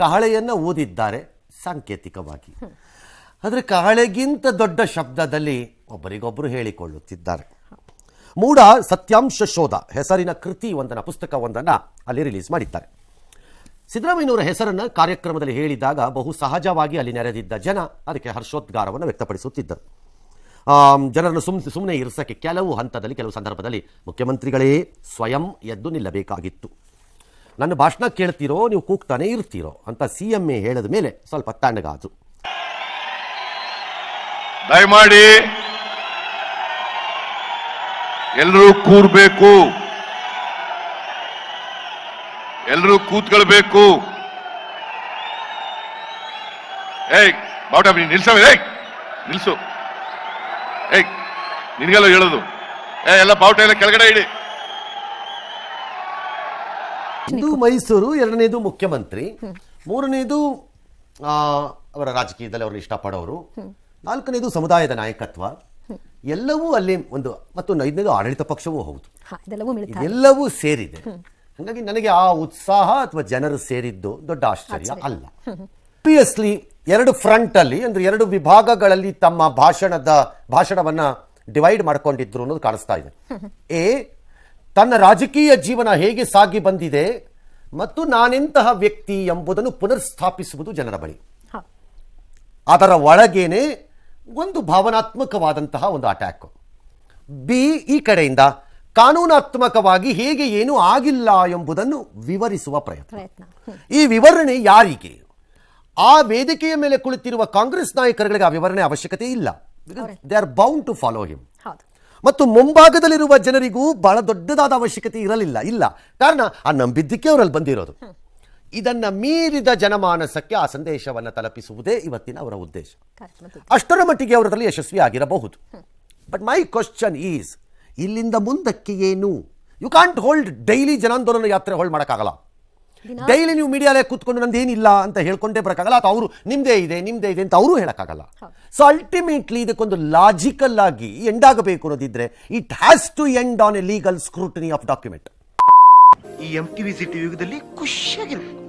ಕಹಳೆಯನ್ನು ಊದಿದ್ದಾರೆ ಸಾಂಕೇತಿಕವಾಗಿ. ಆದರೆ ಕಹಳೆಗಿಂತ ದೊಡ್ಡ ಶಬ್ದದಲ್ಲಿ ಒಬ್ಬರಿಗೊಬ್ಬರು ಹೇಳಿಕೊಳ್ಳುತ್ತಿದ್ದಾರೆ. ಮೂಢ ಸತ್ಯಾಂಶ ಶೋಧ ಹೆಸರಿನ ಕೃತಿ ಒಂದನ್ನು, ಪುಸ್ತಕ ಒಂದನ್ನು ಅಲ್ಲಿ ರಿಲೀಸ್ ಮಾಡಿದ್ದಾರೆ. ಸಿದ್ದರಾಮಯ್ಯನವರ ಹೆಸರನ್ನು ಕಾರ್ಯಕ್ರಮದಲ್ಲಿ ಹೇಳಿದಾಗ ಬಹು ಸಹಜವಾಗಿ ಅಲ್ಲಿ ನೆರೆದಿದ್ದ ಜನ ಅದಕ್ಕೆ ಹರ್ಷೋದ್ಗಾರವನ್ನು ವ್ಯಕ್ತಪಡಿಸುತ್ತಿದ್ದರು. ಜನರನ್ನು ಸುಮ್ ಸುಮ್ಮನೆ ಇರಿಸಕ್ಕೆ ಕೆಲವು ಹಂತದಲ್ಲಿ, ಕೆಲವು ಸಂದರ್ಭದಲ್ಲಿ ಮುಖ್ಯಮಂತ್ರಿಗಳೇ ಸ್ವಯಂ ಎದ್ದು ನಿಲ್ಲಬೇಕಾಗಿತ್ತು. ನನ್ನ ಭಾಷಣ ಕೇಳ್ತೀರೋ, ನೀವು ಕೂಗ್ತಾನೆ ಇರ್ತೀರೋ ಅಂತ ಸಿ ಎಂ ಎ ಹೇಳಿದ ಮೇಲೆ ಸ್ವಲ್ಪ ತಣ್ಣಗಾತು ದಯಮಾಡಿ ಎಲ್ಲರೂ ಕೂರ್ಬೇಕು. ಎಲ್ಲರೂ ಕೂತ್ಕೊಳ್ಬೇಕು. ಏಯ್, ಬಾವುಟ ನಿಲ್ಸವ ಏಯ್, ನಿಲ್ಸು. ಏಯ್, ನಿನ್ಗೆಲ್ಲ ಹೇಳೋದು. ಏ, ಎಲ್ಲ ಬಾವುಟ ಎಲ್ಲ ಕೆಳಗಡೆ ಇಡಿ. ಇದು ಮೈಸೂರು ಎರಡನೇದು ಮುಖ್ಯಮಂತ್ರಿ ಮೂರನೇದು ಅವರ ರಾಜಕೀಯದಲ್ಲಿ ಅವರು ಇಷ್ಟಪಡೋರು ನಾಲ್ಕನೇದು ಸಮುದಾಯದ ನಾಯಕತ್ವ ಎಲ್ಲವೂ ಅಲ್ಲಿ ಒಂದು ಮತ್ತು ಐದನೇದು ಆಡಳಿತ ಪಕ್ಷವೂ ಹೌದು. ಎಲ್ಲವೂ ಸೇರಿದೆ. ಹಾಗಾಗಿ ನನಗೆ ಆ ಉತ್ಸಾಹ ಅಥವಾ ಜನರು ಸೇರಿದ್ದು ದೊಡ್ಡ ಆಶ್ಚರ್ಯ ಅಲ್ಲ. ಆಬ್ವಿಯಸ್ಲಿ ಎರಡು ಫ್ರಂಟ್ ಅಲ್ಲಿ ಅಂದ್ರೆ ಎರಡು ವಿಭಾಗಗಳಲ್ಲಿ ತಮ್ಮ ಭಾಷಣದ ಭಾಷಣವನ್ನ ಡಿವೈಡ್ ಮಾಡ್ಕೊಂಡಿದ್ರು ಅನ್ನೋದು ಕಾಣಿಸ್ತಾ ಇದೆ. ಎ ತನ್ನ ರಾಜಕೀಯ ಜೀವನ ಹೇಗೆ ಸಾಗಿ ಬಂದಿದೆ ಮತ್ತು ನಾನೆಂತಹ ವ್ಯಕ್ತಿ ಎಂಬುದನ್ನು ಪುನರ್ಸ್ಥಾಪಿಸುವುದು ಜನರ ಬಳಿ. ಅದರ ಒಳಗೇನೆ ಒಂದು ಭಾವನಾತ್ಮಕವಾದಂತಹ ಒಂದು ಅಟ್ಯಾಕ್ ಬಿ ಈ ಕಡೆಯಿಂದ ಕಾನೂನಾತ್ಮಕವಾಗಿ ಹೇಗೆ ಏನೂ ಆಗಿಲ್ಲ ಎಂಬುದನ್ನು ವಿವರಿಸುವ ಪ್ರಯತ್ನ. ಈ ವಿವರಣೆ ಯಾರಿಗೆ? ಆ ವೇದಿಕೆಯ ಮೇಲೆ ಕುಳಿತಿರುವ ಕಾಂಗ್ರೆಸ್ ನಾಯಕರುಗಳಿಗೆ ಆ ವಿವರಣೆ ಅವಶ್ಯಕತೆ ಇಲ್ಲ. They are bound to follow him ಮತ್ತು ಮುಂಭಾಗದಲ್ಲಿರುವ ಜನರಿಗೂ ಬಹಳ ದೊಡ್ಡದಾದ ಅವಶ್ಯಕತೆ ಇರಲಿಲ್ಲ. ಇಲ್ಲ. ಕಾರಣ ಆ ನಂಬಿದ್ದಕ್ಕೆ ಅವರಲ್ಲಿ ಬಂದಿರೋದು. ಇದನ್ನ ಮೀರಿದ ಜನಮಾನಸಕ್ಕೆ ಆ ಸಂದೇಶವನ್ನು ತಲುಪಿಸುವುದೇ ಇವತ್ತಿನ ಅವರ ಉದ್ದೇಶ. ಅಷ್ಟರ ಮಟ್ಟಿಗೆ ಅವರಲ್ಲಿ ಯಶಸ್ವಿ ಆಗಿರಬಹುದು. ಬಟ್ ಮೈ ಕ್ವಶನ್ ಈಸ್ ಇಲ್ಲಿಂದ ಮುಂದಕ್ಕೆ ಏನು? ಯು ಕಾಂಟ್ ಹೋಲ್ಡ್ ಡೈಲಿ ಜನಾಂದೋಲನ ಯಾತ್ರೆ ಹೋಲ್ಡ್ ಮಾಡೋಕ್ಕಾಗಲ್ಲ. ಡೈಲಿ ನೀವು ಮೀಡಿಯಾಲೇ ಕೂತ್ಕೊಂಡು ನಂದೇನಿಲ್ಲ ಅಂತ ಹೇಳ್ಕೊಂಡೇ ಬರೋಕ್ಕಾಗಲ್ಲ ಅಥವಾ ಅವರು ನಿಮ್ದೇ ಇದೆ ನಿಮ್ದೇ ಇದೆ ಅಂತ ಅವರು ಹೇಳೋಕ್ಕಾಗಲ್ಲ. ಸೊ ಅಲ್ಟಿಮೇಟ್ಲಿ ಇದಕ್ಕೊಂದು ಲಾಜಿಕಲ್ ಆಗಿ ಎಂಡ್ ಆಗಬೇಕು ಅನ್ನೋದಿದ್ರೆ it has to end on a legal scrutiny of document ಈ ಎಂ ಟಿ ವಿ ಸಿಟಿ ಯುಗದಲ್ಲಿ ಖುಷಿಯಾಗಿರ್ಬೇಕು.